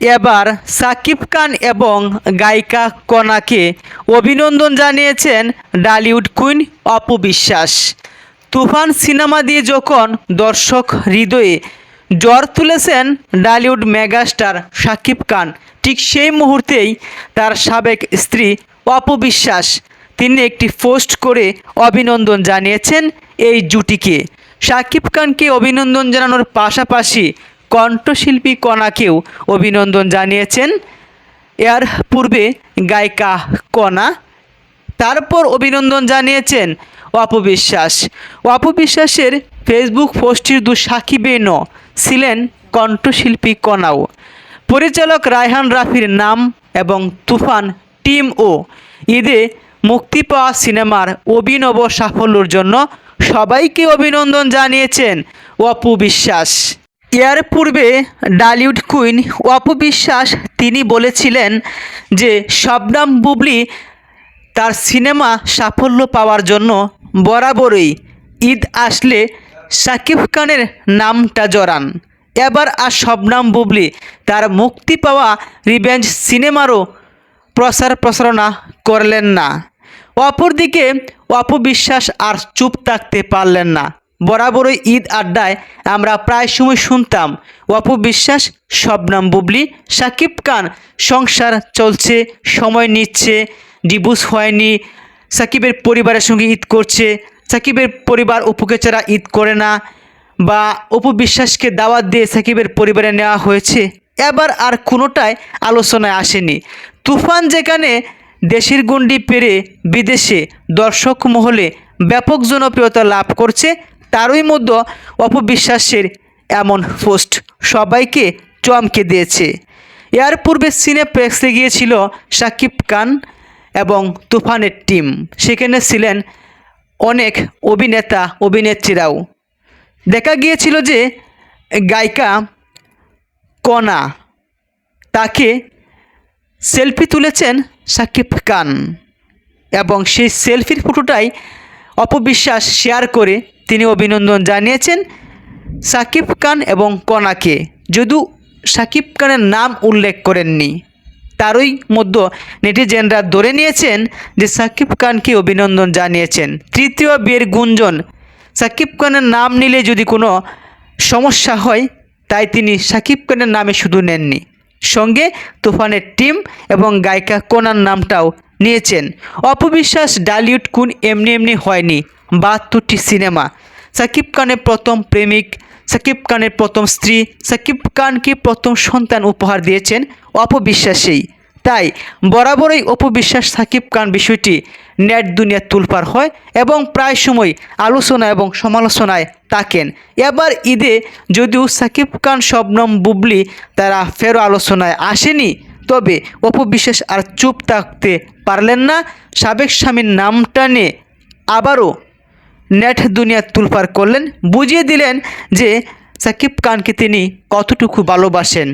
এবার সাকিব খান এবং গায়িকা কণাকে অভিনন্দন জানিয়েছেন ডালিউড কুইন অপু বিশ্বাস। তুফান সিনেমা দিয়ে যখন দর্শক হৃদয়ে জ্বর তুলেছেন ডালিউড মেগাস্টার সাকিব খান, ঠিক সেই মুহূর্তেই তার সাবেক স্ত্রী অপু বিশ্বাস তিনি একটি পোস্ট করে অভিনন্দন জানিয়েছেন এই জুটিকে। সাকিব খানকে অভিনন্দন জানানোর পাশাপাশি কণ্ঠশিল্পী কণাকেও অভিনন্দন জানিয়েছেন। এর পূর্বে গায়িকা কণা। তারপর অভিনন্দন জানিয়েছেন অপবিশ্বাস। অপবিশ্বাসের ফেসবুক পোস্টটির দু সাকিবে ছিলেন কণ্ঠশিল্পী কণাও। পরিচালক রায়হান রাফির নাম এবং তুফান টিম ও ঈদে মুক্তি পাওয়া সিনেমার অভিনব সাফল্যর জন্য সবাইকে অভিনন্দন জানিয়েছেন অপু বিশ্বাস এর পূর্বে ডালিউড কুইন অপু বিশ্বাস তিনি বলেছিলেন যে শবনাম বুবলি তার সিনেমা সাফল্য পাওয়ার জন্য বরাবরই ঈদ আসলে সাকিব খানের নামটা জড়ান। এবার আর শবনাম বুবলি তার মুক্তি পাওয়া রিভেঞ্জ সিনেমারও প্রচার প্রসারণা করলেন না। অপরদিকে অপবিশ্বাস আর চুপ থাকতে পারলেন না। বরাবরই ঈদ আড্ডায় আমরা প্রায় সময় শুনতাম অপবিশ্বাস শবনাম বুবলি, সাকিব খান, সংসার চলছে, সময় নিচ্ছে, ডিভোর্স হয়নি, সাকিবের পরিবারের সঙ্গে ঈদ করছে, সাকিবের পরিবার অপুকে ছাড়া ঈদ করে না বা অপু বিশ্বাসকে দাওয়াত দিয়ে সাকিবের পরিবারে নেওয়া হয়েছে, এবার আর কোনোটাই আলোচনায় আসেনি। তুফান যেখানে দেশের গণ্ডি পেরে বিদেশে দর্শক মহলে ব্যাপক জনপ্রিয়তা লাভ করছে তারই মধ্যে অপবিশ্বাসের এমন পোস্ট সবাইকে চমকে দিয়েছে। এর পূর্বে সিনেপ্লেক্সে গিয়েছিল সাকিব খান এবং তুফানের টিম। সেখানে ছিলেন অনেক অভিনেতা, অভিনেত্রীরাও। দেখা গিয়েছিল যে গায়িকা কণা তাকে সেলফি তুলেছেন সাকিব খান এবং সেই সেলফির ফটোটাই অপবিশ্বাস শেয়ার করে তিনি অভিনন্দন জানিয়েছেন সাকিব খান এবং কণাকে যদিও সাকিব খানের নাম উল্লেখ করেননি, তারই মধ্যে নেটিজেনরা ধরে নিয়েছেন যে সাকিব খানকে অভিনন্দন জানিয়েছেন। তৃতীয় বিয়ের গুঞ্জন, সাকিব খানের নাম নিলে যদি কোনো সমস্যা হয়, তাই তিনি সাকিব খানের নামে শুধু নেননি, সঙ্গে তুফানের টিম এবং গায়িকা কোনার নামটাও নিয়েছেন। অপবিশ্বাস ডালিউড কুন এমনি এমনি হয়নি। বাহাত্তরটি সিনেমা। সাকিব খানের প্রথম প্রেমিক, সাকিব খানের প্রথম স্ত্রী, সাকিব খানকে প্রথম সন্তান উপহার দিয়েছেন অপবিশ্বাসেই। তাই বরাবরই অপবিশ্বাস সাকিব খান বিষয়টি নেট দুনিয়া তুলপার হয় এবং প্রায় সময় আলোচনা এবং সমালোচনায় তাকেন এবার ঈদে যদিও সাকিব খান শবনম বুবলি তারা ফেরো আলোচনায় আসেনি, তবে অপবিশ্বাস আর চুপ থাকতে পারলেন না। সাবেক স্বামীর নামটা নিয়ে আবারও নেট দুনিয়া তুলপার করলেন, বুঝিয়ে দিলেন যে সাকিব খানকে তিনি কতটুকু ভালোবাসেন।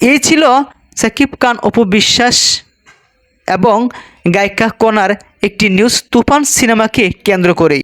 এই ছিল সাকিব খান অপবিশ্বাস এবং গায়িকা কণার একটি নিউজ তুফান সিনেমাকে কেন্দ্র করেই।